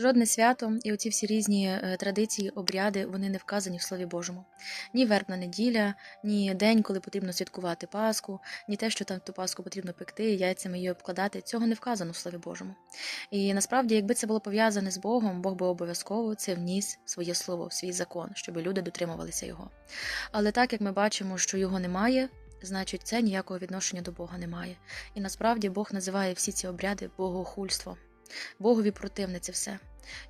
Жодне свято і оці всі різні е, традиції, обряди вони не вказані в Слові Божому. Ні вербна неділя, ні день, коли потрібно святкувати Пасху, ні те, що там ту Пасху потрібно пекти, яйцями її обкладати. Цього не вказано в Слові Божому. І насправді, якби це було пов'язане з Богом, Бог би обов'язково це вніс в своє слово, в свій закон, щоб люди дотримувалися його. Але так як ми бачимо, що його немає. Значить, це ніякого відношення до Бога немає. І насправді Бог називає всі ці обряди богохульство. Богові противне це все.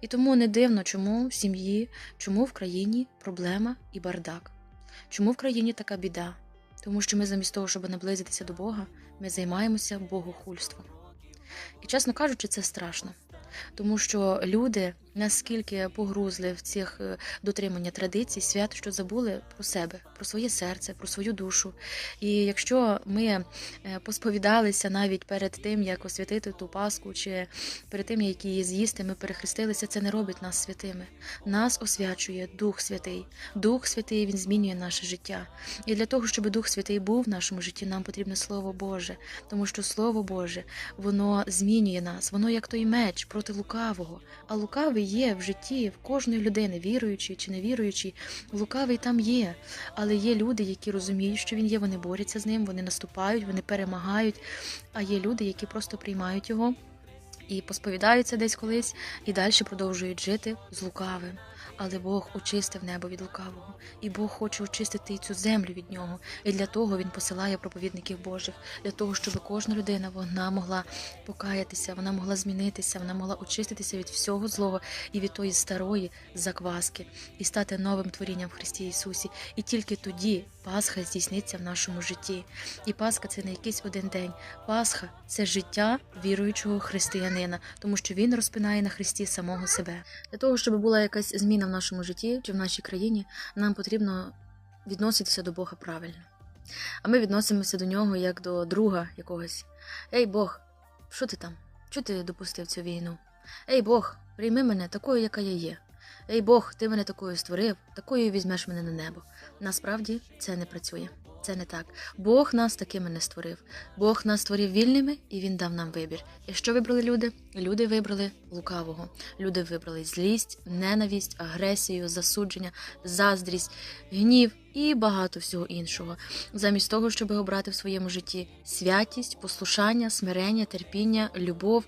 І тому не дивно, чому в сім'ї, чому в країні проблема і бардак. Чому в країні така біда? Тому що ми замість того, щоб наблизитися до Бога, ми займаємося богохульством. І, чесно кажучи, це страшно. Тому що люди наскільки погрузли в цих е, дотримання традицій, свят, що забули про себе, про своє серце, про свою душу. І якщо ми е, посповідалися навіть перед тим, як освятити ту Пасху, чи перед тим, як її з'їсти, ми перехрестилися, це не робить нас святими. Нас освячує Дух Святий. Дух Святий Він змінює наше життя. І для того, щоб Дух Святий був в нашому житті, нам потрібне Слово Боже, тому що Слово Боже воно змінює нас, воно як той меч проти лукавого. А лукавий є в житті в кожної людини, віруючий чи невіруючий. Лукавий там є, але є люди, які розуміють, що він є, вони борються з ним, вони наступають, вони перемагають. А є люди, які просто приймають його і посповідаються десь колись, і далі продовжують жити з лукавим. Але Бог очистив небо від лукавого, і Бог хоче очистити і цю землю від нього. І для того він посилає проповідників Божих, для того, щоб кожна людина вона могла покаятися, вона могла змінитися, вона могла очиститися від всього злого і від тої старої закваски, і стати новим творінням в Христі Ісусі. І тільки тоді Пасха здійсниться в нашому житті. І Пасха це не якийсь один день. Пасха це життя віруючого християнина, тому що він розпинає на Христі самого себе. Для того, щоб була якась зміна в нашому житті чи в нашій країні, нам потрібно відноситися до Бога правильно. А ми відносимося до нього як до друга якогось. Ей Бог, що ти там? Чого ти допустив цю війну? Ей Бог, прийми мене такою, яка я є. Ей Бог, ти мене такою створив, такою візьмеш мене на небо. Насправді це не працює. Це не так. Бог нас такими не створив. Бог нас створив вільними, і Він дав нам вибір. І що вибрали люди? Люди вибрали лукавого. Люди вибрали злість, ненависть, агресію, засудження, заздрість, гнів і багато всього іншого. Замість того, щоб обрати в своєму житті святість, послушання, смирення, терпіння, любов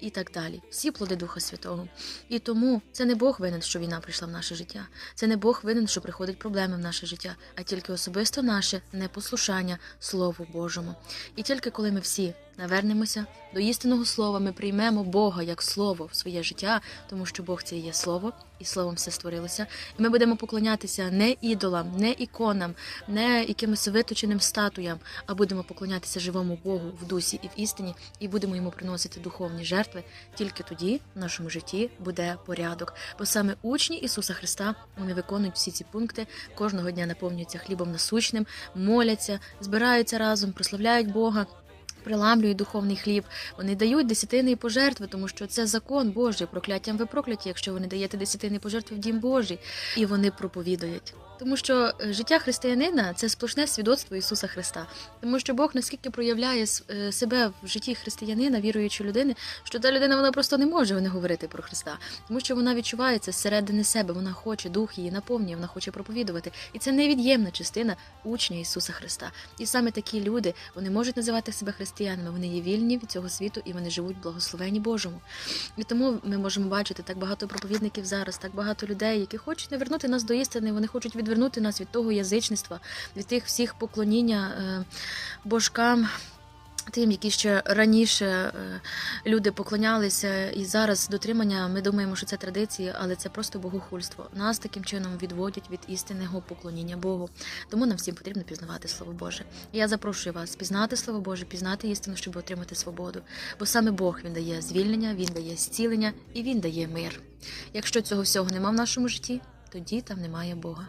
і так далі. Всі плоди Духа Святого. І тому це не Бог винен, що війна прийшла в наше життя. Це не Бог винен, що приходять проблеми в наше життя, а тільки особисто наше непослушання Слову Божому. І тільки коли ми всі навернемося до істинного слова, ми приймемо Бога як слово в своє життя, тому що Бог це є слово, і словом все створилося. І ми будемо поклонятися не ідолам, не іконам, не якимось виточеним статуям, а будемо поклонятися живому Богу в дусі і в істині, і будемо йому приносити духовні жертви. Тільки тоді в нашому житті буде порядок. Бо саме учні Ісуса Христа вони виконують всі ці пункти, кожного дня наповнюються хлібом насущним, моляться, збираються разом, прославляють Бога. Приламлюють духовний хліб, вони дають десятини і пожертви, тому що це закон Божий. Прокляттям ви прокляті, якщо ви не даєте десятини пожертви в дім Божий, і вони проповідують. Тому що е, життя християнина це сплошне свідоцтво Ісуса Христа, тому що Бог наскільки проявляє е, себе в житті християнина, віруючої людини, що та людина вона просто не може не говорити про Христа, тому що вона відчуває це зсередини себе, вона хоче, дух її наповнює, вона хоче проповідувати, і це невід'ємна частина учня Ісуса Христа. І саме такі люди вони можуть називати себе християнами, вони є вільні від цього світу і вони живуть в благословенні Божому. І тому ми можемо бачити так багато проповідників зараз, так багато людей, які хочуть не вернути нас до істини, вони хочуть відвернути нас від того язичництва, від тих всіх поклоніння е, божкам. Тим, які ще раніше е, люди поклонялися, і зараз дотримання, ми думаємо, що це традиції, але це просто богохульство. Нас таким чином відводять від істинного поклоніння Богу. Тому нам всім потрібно пізнавати Слово Боже. Я запрошую вас пізнати Слово Боже, пізнати істину, щоб отримати свободу. Бо саме Бог він дає звільнення, він дає зцілення і він дає мир. Якщо цього всього нема в нашому житті, тоді там немає Бога.